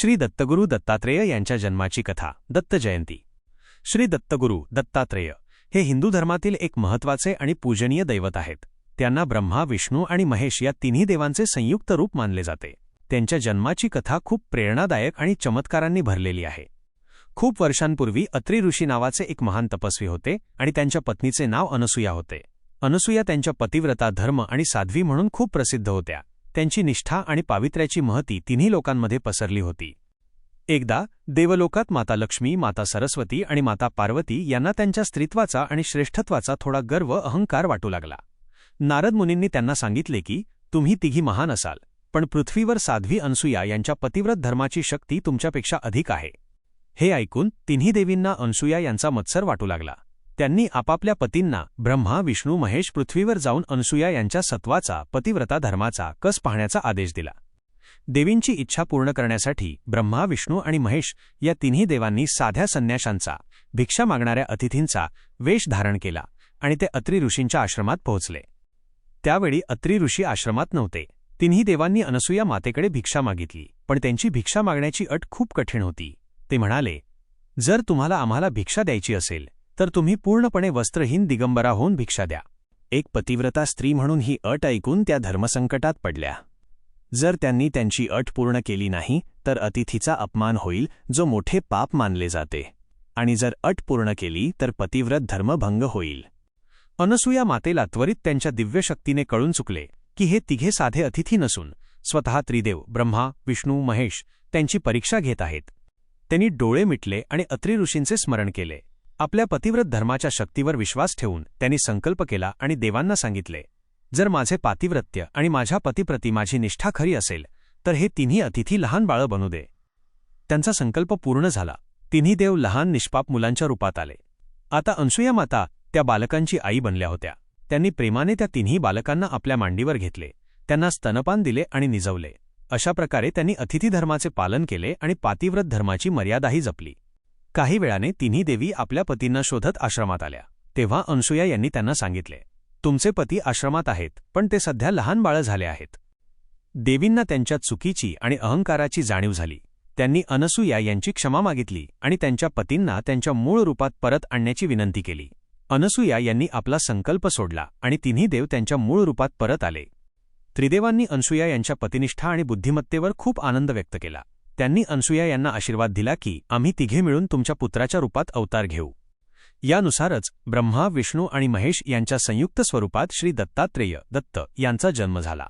श्री दत्तगुरू दत्तात्रेय यांच्या जन्माची कथा दत्त जयंती. श्री दत्तगुरू दत्तात्रेय हे हिंदू धर्मातील एक महत्त्वाचे आणि पूजनीय दैवत आहेत. त्यांना ब्रह्मा विष्णू आणि महेश या तिन्ही देवांचे संयुक्त रूप मानले जाते. त्यांच्या जन्माची कथा खूप प्रेरणादायक आणि चमत्कारांनी भरलेली आहे. खूप वर्षांपूर्वी अत्री ऋषी नावाचे एक महान तपस्वी होते आणि त्यांच्या पत्नीचे नाव अनसुया होते. अनसुया त्यांच्या पतिव्रता धर्म आणि साध्वी म्हणून खूप प्रसिद्ध होत्या. त्यांची निष्ठा आणि पावित्र्याची महती तिन्ही लोकांमध्ये पसरली होती. एकदा देवलोकात माता लक्ष्मी माता सरस्वती आणि माता पार्वती यांना त्यांच्या स्त्रीत्वाचा आणि श्रेष्ठत्वाचा थोडा गर्व अहंकार वाटू लागला. नारद मुनींनी त्यांना सांगितले की तुम्ही तिघी महान असाल पण पृथ्वीवर साध्वी अनसुया यांच्या पतिव्रत धर्माची शक्ती तुमच्यापेक्षा अधिक आहे. हे ऐकून तिन्ही देवींना अनसुया यांचा मत्सर वाटू लागला. त्यांनी आपापल्या पतींना ब्रह्मा विष्णू महेश पृथ्वीवर जाऊन अनसुया यांच्या सत्वाचा पतिव्रता धर्माचा कस पाहण्याचा आदेश दिला. देवींची इच्छा पूर्ण करण्यासाठी ब्रह्मा विष्णू आणि महेश या तिन्ही देवांनी साध्या संन्याशांचा भिक्षा मागणाऱ्या अतिथींचा वेश धारण केला आणि ते अत्री ऋषींच्या आश्रमात पोहोचले. त्यावेळी अत्री ऋषी आश्रमात नव्हते. तिन्ही देवांनी अनसुया मातेकडे भिक्षा मागितली पण त्यांची भिक्षा मागण्याची अट खूप कठीण होती. ते म्हणाले जर तुम्हाला आम्हाला भिक्षा द्यायची असेल तर तुम्ही पूर्णपणे वस्त्रहीन दिगंबरा होऊन भिक्षा द्या. एक पतिव्रता स्त्री म्हणून ही अट ऐकून त्या धर्मसंकटात पडल्या. जर त्यांनी त्यांची अट पूर्ण केली नाही तर अतिथीचा अपमान होईल जो मोठे पाप मानले जाते. आणि जर अट पूर्ण केली तर पतिव्रत धर्मभंग होईल. अनसुया मातेला त्वरित त्यांच्या दिव्यशक्तीने कळून चुकले की हे तिघे साधे अतिथी नसून स्वतः त्रिदेव ब्रह्मा विष्णू महेश त्यांची परीक्षा घेत आहेत. त्यांनी डोळे मिटले आणि अत्रि ऋषींचे स्मरण केले. आपल्या पतिव्रत धर्माच्या शक्तीवर विश्वास ठेवून त्यांनी संकल्प केला आणि देवांना सांगितले जर माझे पातिव्रत्य आणि माझ्या पतीप्रती माझी निष्ठा खरी असेल तर हे तिन्ही अतिथी लहान बाळं बनू दे. त्यांचा संकल्प पूर्ण झाला. तिन्ही देव लहान निष्पाप मुलांच्या रूपात आले. आता अनसुया माता त्या बालकांची आई बनल्या होत्या. त्यांनी प्रेमाने त्या तिन्ही बालकांना आपल्या मांडीवर घेतले त्यांना स्तनपान दिले आणि निजवले. अशा प्रकारे त्यांनी अतिथी धर्माचे पालन केले आणि पातिव्रत धर्माची मर्यादाही जपली. काही वेळाने तिन्ही देवी आपल्या पतींना शोधत आश्रमात आल्या. तेव्हा अनसुया यांनी त्यांना सांगितले तुमचे पती आश्रमात आहेत पण ते सध्या लहान बाळं झाले आहेत. देवींना त्यांच्या चुकीची आणि अहंकाराची जाणीव झाली. त्यांनी अनसुया यांची क्षमा मागितली आणि त्यांच्या पतींना त्यांच्या मूळ रूपात परत आणण्याची विनंती केली. अनसुया यांनी आपला संकल्प सोडला आणि तिन्ही देव त्यांच्या मूळ रूपात परत आले. त्रिदेवांनी अनसुया यांच्या पतिनिष्ठा आणि बुद्धिमत्तेवर खूप आनंद व्यक्त केला. त्यांनी अनसुया यांना आशीर्वाद दिला की आम्ही तिघे मिळून तुमच्या पुत्राच्या रूपात अवतार घेऊ. यानुसारच ब्रह्मा विष्णू आणि महेश यांच्या संयुक्त स्वरूपात श्री दत्तात्रेय दत्त यांचा जन्म झाला.